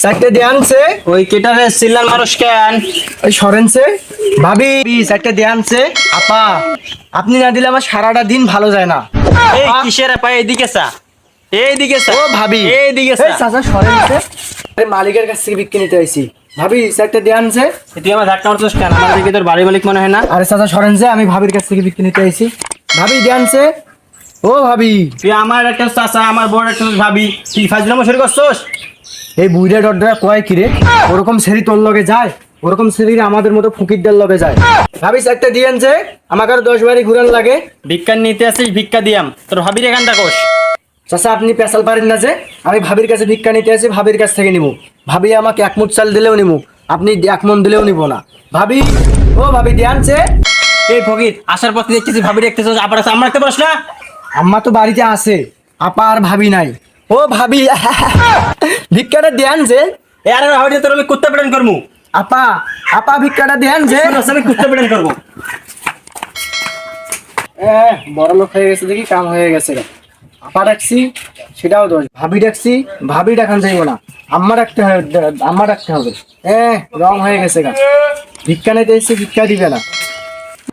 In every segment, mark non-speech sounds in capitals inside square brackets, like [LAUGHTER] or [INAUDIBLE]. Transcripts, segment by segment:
চারটে ধ্যানছে ওই কেটারে সিলার মানুষ কেন? ওই সরেনছে। ভাবি চারটে ধ্যানছে আপা আপনি না দিলে আমার সারাটা দিন ভালো যায় না। এই কিসের পায় এইদিকে চা। এইদিকে চা। ও ভাবি। এইদিকে এই চাচা সরেনছে। আরে মালিকের কাছ থেকে বিক্রি নিতে আইছি। ভাবি চারটে ধ্যানছে তুই আমার ধাক্কা মারছিস কেন? আমার দিকে তোর বাড়ি মালিক মনে হয় না? আরে চাচা সরেন যে আমি ভাবির কাছ থেকে বিক্রি নিতে আইছি। ভাবি জানছে ও ভাবি। তুই আমার একটা চাচা আমার বড় একটা ভাবি। তুই ফাজলামো শুরু করছিস? এই বুইড়া ডডরা কয় কিরে? ওরকম সেরি তোর লগে যায় ওরকম সেরি আমাদের মতো ফকিরদের লগে যায়। ভাবি একটা দিয়েন যে আমাকে আর দশ বারি ঘুরান লাগে। ভিক্ষা নিতে আসিস ভিক্ষা দিয়াম। তোর ভাবির এখান থাকোস চাচা আপনি পেশাল পারেন না যে আমি ভাবির কাছে ভিক্ষা নিতে আসি ভাবির কাছ থেকে নিব ভাবি আমাকে এক মুঠ চাল দিলেও নিব আপনি এক মন দিলেও নিব না। ভাবি ও ভাবি দিয়ানছে এই ফকির আসার তুই দেখতেছি ভাবি দেখতেছিস আবার আছে আমার রাখতে পারস না? আম্মা তো বাড়িতে আছে আপা আর ভাবি নাই। ও ভাবি [LAUGHS] ভিক্ষাটা দেন যে এ আরে ভাবি তোর আমি কুত্তা পেটেন করব আপা আপা ভিক্ষাটা দেন যে। আমি কুত্তা পেটেন করব বড় লোক হয়ে গেছে দেখি কাম হয়ে গেছে আপা ডাকছি সেটাও দোষ। ভাবি ডাকছি ভাবি ডাকান যাইব না আম্মা ডাকতে হবে আম্মা ডাকতে হবে। এ রং হয়ে গেছে গা। ভিক্ষা নিতে এসে ভিক্ষা দিবে না।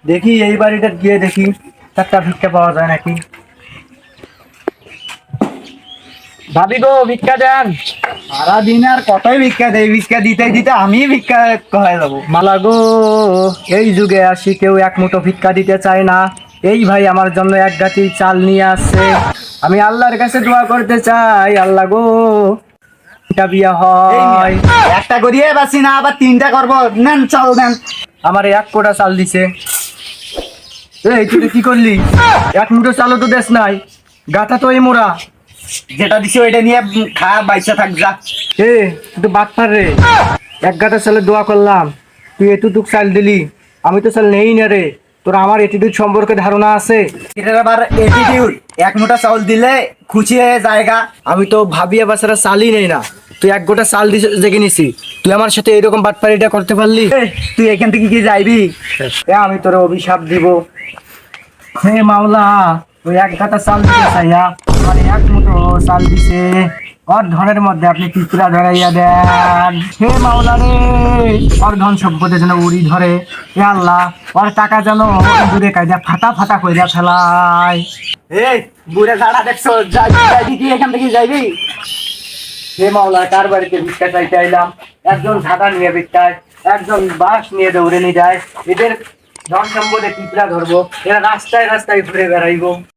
দেখি এই বাড়িটা গিয়ে দেখি একটা ভিক্ষা পাওয়া যায় নাকি? ভাবি গো ভিক্ষা দেন। সারাদিন আর কতই ভিক্ষা দেয় ভিক্ষা দিতে দিতে আমি ভিক্ষা কয়ে যাব মালা গো এই যুগে আসি কেউ এক মুঠো ভিক্ষা দিতে চায় না। এই ভাই আমার জন্য এক গাছি চাল নিয়ে আসছে। আমি আল্লাহর কাছে দোয়া করতে চাই আল্লাহ গো এটা বিয়া হয়। একটা করিয়ে বাসি না আবার তিনটা করব। নেন চাল নেন আমার এক কোটা চাল দিছে। এই তুই কি করলি? এক মুঠো চালও তো দেশ নাই। গাটা তো এই মোড়া। যেটা দিছি ওইটা নিয়ে খা বাইসা থাক যা। এ তুই তো বাটপার রে। এক গাটা চালে দোয়া করলাম। তুই এতটুক চাল দিলি। আমি তো চাল নেই না রে। তোর আমার এটিটিউড সম্পর্কে ধারণা আছে? এটার আবার এটিটিউড এক মোটা চাউল দিলে খুশি হয়ে জায়গা আমি তো ভাবিয়া বাসারা চালই নেই না। তুই এক গোটা চাল দিস দেখে নিছি। তুই আমার সাথে এরকম বাটপারিটা করতে পারলি? তুই এখান থেকে কি যাইবি? এ আমি তোর অভিশাপ দিব। হে মাওলা ওই এক গাটা চাল দিতে চাইয়া আমার এক মুঠো চাল দিছে। ওর ধনের মধ্যে আপনি পিঁপড়া ধরাইয়া দেন। হে মাওলা রে ওর ধন সম্পদে যেন উড়ি ধরে। হে আল্লাহ, ওর টাকা যেন দূরে কায়দা ফাটা ফাটা কইরা ফেলায়। এই, বুড়ে গাড়া দেখছ, যাই কি এখান থেকে যাইবি? হে মাওলা, কার বাড়িতে ভিক্ষা চাইতে আইলাম? একজন ঝাঁটা নিয়ে ভিক্ষায়, একজন বাঁশ নিয়ে দৌড়ে নিয়ে যায়। এদের ধন সম্পদে পিঁপড়া ধরবো, এরা রাস্তায় রাস্তায় ঘুরে বেড়াইবো।